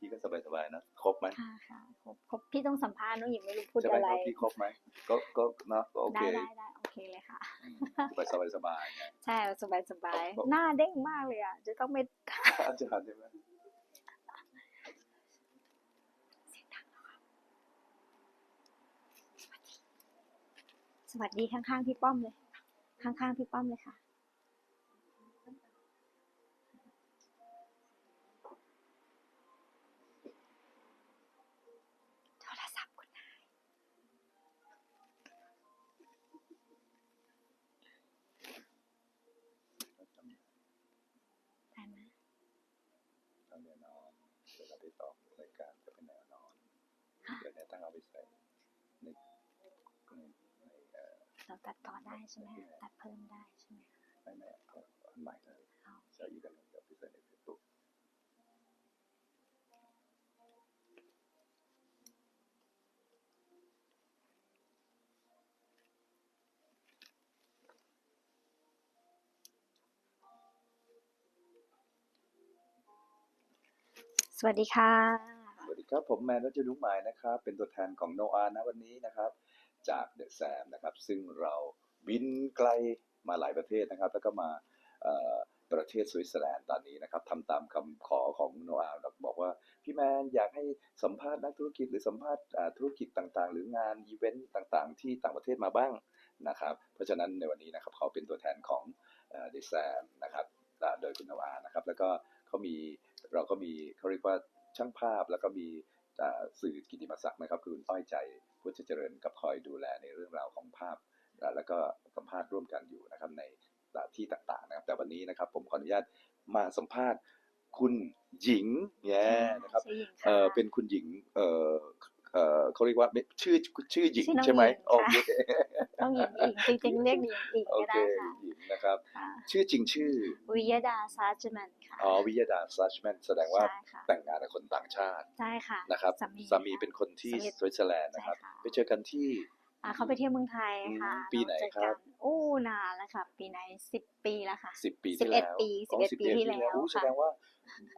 พี่ก็สบายๆนะครบไหมค่ะครบครบพี่ต้องสัมภาษณ์น้องหญิงไม่รู้พูดใช่ไหมอะไร ครบพี่ครบไหมก็ก็นะก็โอเคได้ได้ได้โอเคเลยค่ะ สบายสบายสบายใช่สบายสบายหน้าเด้งมากเลยอะ จะต้องไม่ อาจารย์ใช่ไหมสวัสดีข้างๆพี่ป้อมเลย ข้างๆพี่ป้อมเลยค่ะ ที่ตอบรายการจะเป็นแนวนอน เดี๋ยวเนี่ยตั้งเอาไปใส่ในในในเอ่อเราตัดต่อได้ใช่ไหมคะตัดเพิ่มได้ใช่ไหมคะในในเอาอันใหม่เลยเอาใส่อีกอันหนึ่งเดี๋ย สวัสดีค่ะ สวัสดีครับ ผมแมนรัชนุกหมายนะครับ เป็นตัวแทนของโนอานะวันนี้นะครับ จากเดอะแซมนะครับ ซึ่งเราบินไกลมาหลายประเทศนะครับ แล้วก็มาประเทศสวิตเซอร์แลนด์ตอนนี้นะครับทำตามคำขอของโนอาเราบอกว่า พี่แมนอยากให้สัมภาษณ์นักธุรกิจหรือสัมภาษณ์ธุรกิจต่างๆ หรืองานอีเวนต์ต่างๆ ที่ต่างประเทศมาบ้างนะครับ เพราะฉะนั้นในวันนี้นะครับเขาเป็นตัวแทนของเดอะแซมนะครับโดยคุณโนอานะครับ แล้วก็เขามี เราก็มีเขาเรียกว่าช่างภาพแล้วก็มีอ่าสื่อกิติมศักดิ์นะครับคือคุณอ้อยใจพุทธเจริญกับคอยดูแลในเรื่องราวของภาพอ่าแล้วก็สัมภาษณ์ร่วมกันอยู่นะครับในที่ต่างๆนะครับแต่วันนี้นะครับผมขออนุญาตมาสัมภาษณ์คุณหญิงแย่นะครับชื่อหญิงเอค่ะอเป็นคุณหญิงเออ เออเขาเรียกว่าไม่ชื่อชื่อหญิงชื่อน้องใช่ไหมหญิงโอค่ะเคต้องหญิงหญิงจริงๆเรียกหญิงหญิงโอก็เคได้ค่ะหญิงนะครับค่ะชื่อจริงชื่อ วิยดาซาจมันค่ะอ๋อวิยดาซัชแมนแสดงว่าใช่ค่ะแต่งงานกับคนต่างชาติใช่ค่ะนะครับสามีสามีเป็นคนที่สวิตสวิตเซอร์แลนด์นะครับใช่ค่ะไปเจอกันที่อ่าเขาไปเที่ยวเมืองไทยค่ะอืมปีไหนเาเจอครับกันโอ้นานแล้วค่ะ ปีไหนสิบปีแล้วค่ะสิบปีสิที่บเอ็ดแล้วปีอ๋อสิบเอ็ดปีที่แล้วอู้แสค่ะดงว่า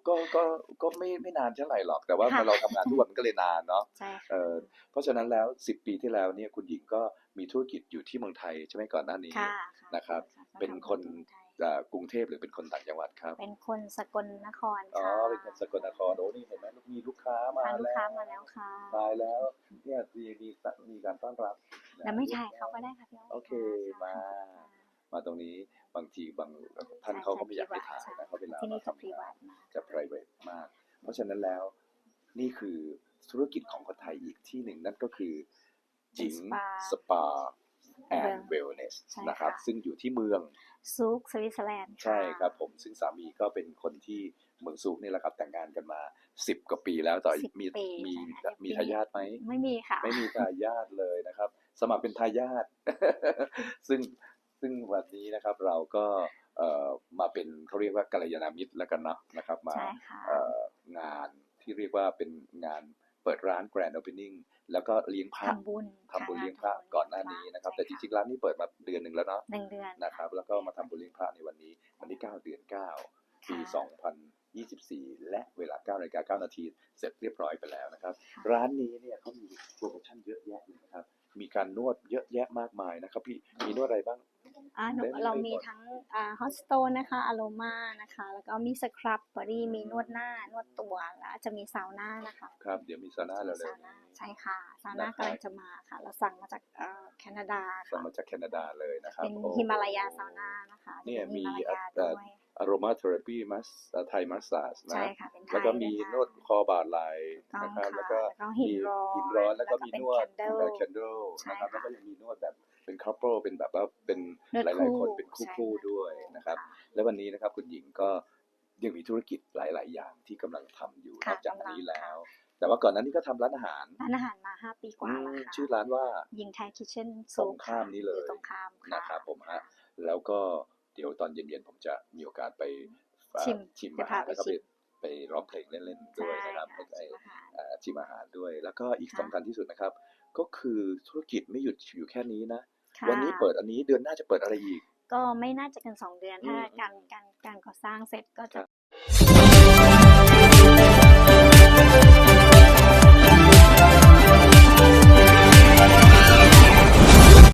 ก็ก็ก็ไม่ไม่นานเท่าไหร่หรอก แต่ว่าค่ะ เราทำงานทุกวันมันก็เลยนานเนาะใช่เอค่ะอเพราะฉะนั้นแล้วสิบปีที่แล้วเนี่ยคุณหญิงก็มีธุรกิจอยู่ที่เมืองไทยใช่ไหมก่อนหน้านี้ ค่ะค่ะนะครับค่ะเป็นคนทำงาที่อ่ากรุงเทพหรือเป็นคนต่างจังหวัดครับเป็นคนสกลนครอ๋อค่ะเป็นคนสกลนครโอ้นี่เห็นไหมมีลูกค้ามาพาลูกแล้วค้ามาแล้วค่ะตายแล้วเนี่ยมีมีมีการต้อนรับนะแล้วไม่ถ่ายเขาก็ได้ค่ะพี่อ้อยโอเคค่ะมา ค่ะ มาตรงนี้บางทีบางท่านเขาก็ไม่อยากให้ถ่ายนะเขาเวลาที่นี่มาจะทำพรีงาวันดมากจะ private มาก เพราะฉะนั้นแล้วนี่คือธุรกิจของคนไทยอีกที่หนึ่งนั่นก็คือจิงสปาแอนด์เวลเนสใช่นะครับค่ะซึ่งอยู่ที่เมืองซูกสวิตเซอร์แลนด์ค่ะใช่ครับผมซึ่งสามีก็เป็นคนที่เมืองซูกนี่แหละครับแต่งงานกันมาสิบกว่าปีแล้วต่อสิบมีปีมีใช่ค่ะมีทายาทไหมไม่มีค่ะ ไม่มีทายาทเลยนะครับ สมัครเป็นทายาทซึ่ง ซึ่งวันนี้นะครับเราก็เอ่อมาเป็นเขาเรียกว่ากัลยาณมิตรแล้วกันเนาะนะครับมาใช่ค่ะเอ่องานที่เรียกว่าเป็นงานเปิดร้าน Grand Opening แล้วก็เลี้ยงพระทำบุญทำบุญค่ะเลี้ยงพระทำบุญก่อนหน้านี้นะครับใช่แต่จริงๆร้านนี้เปิดมาเดือนหนึ่งแล้วเนาะหนึ่งเดือนนะครับ แล้วก็มาทำบุญเลี้ยงพระในวันนี้วันที่ 9 เดือน 9 ปี 2024 และเวลา9นาฬิกา9นาทีเสร็จเรียบร้อยไปแล้วนะครับค่ะร้านนี้เนี่ยเขามีโปรโมชั่นเยอะแยะเลยนะครับมีการนวดเยอะแยะมากมายนะครับพี่มีนวดอะไรบ้าง อ่าหนูได้ไหมเรามีทั้งอ่าฮอสโตนนะคะอโรมานะคะ แล้วก็มีสครับบอดี้มีนวดหน้านวดตัวแล้วจะมีซาวน่านะคะครับเดี๋ยวมีซาน่าแล้วเลซาวยน่าใช่ค่ะซาวน่ากำลังจะมาค่ะ เราสั่งมาจากเอ่อแคนาดาสั่งค่ะมาจากแคนาดาเลยนะครับเป็นโอ้ฮิมาลายาซาวน่านะคะเนี่ยจะป็มีฮิมาลายาเอ่อด้วย อโรมาเทอราปีมัสไทยมัสซาจนะใช่ค่ะเป็นไทยแล้วก็มีด้วยค่ะนวดคอบาไหลต้องนะครับค่ะแล้วก็แล้วก็หินร้อนหินร้อน แล้วก็มีแล้วก็เป็นนวด candle แคนเดลใช่นะครับค่ะแล้วก็ยังมีนวดแบบเป็นคัพเปิลเป็นแบบว่าเป็นนวดหลาย ๆ คนเป็นใช่คู่ๆด้วยนะครับค่ะและวันนี้นะครับคุณหญิงก็ยังมีธุรกิจหลาย ๆ อย่างที่กำลังทำอยู่นค่ะอกจากกำลังนี้แล้วค่ะแต่ว่าก่อนหนั้นนี้ก็ทำร้านอาหาร ร้านอาหารมาห้าปีกว่าแล้วอืมค่ะชื่อร้านว่ายิงไทยคิทเช่นตรงข้ามนี้เลยตรงข้ามค่ะนะครับผมฮะแล้วก็ เดี๋ยวตอนเย็นๆผมจะมีโอกาสไปเอ่อชิมชิมจะอาพาหารไปแล้วก็ชิไปมไปร้องเพลงเล่นๆด้วยนะครับใช่ไปค่ะเอ่อชิมอาหารด้วย แล้วก็อีกค่ะสำคัญที่สุดนะครับ ก็คือธุรกิจไม่หยุดอยู่แค่นี้นะค่ะวันนี้เปิดอันนี้เดือนหน้าจะเปิดอะไรอีก ก็ไม่น่าจะเกินสองเดือนถ้าอืมการการการก่อสร้างเสร็จก็คจะรับ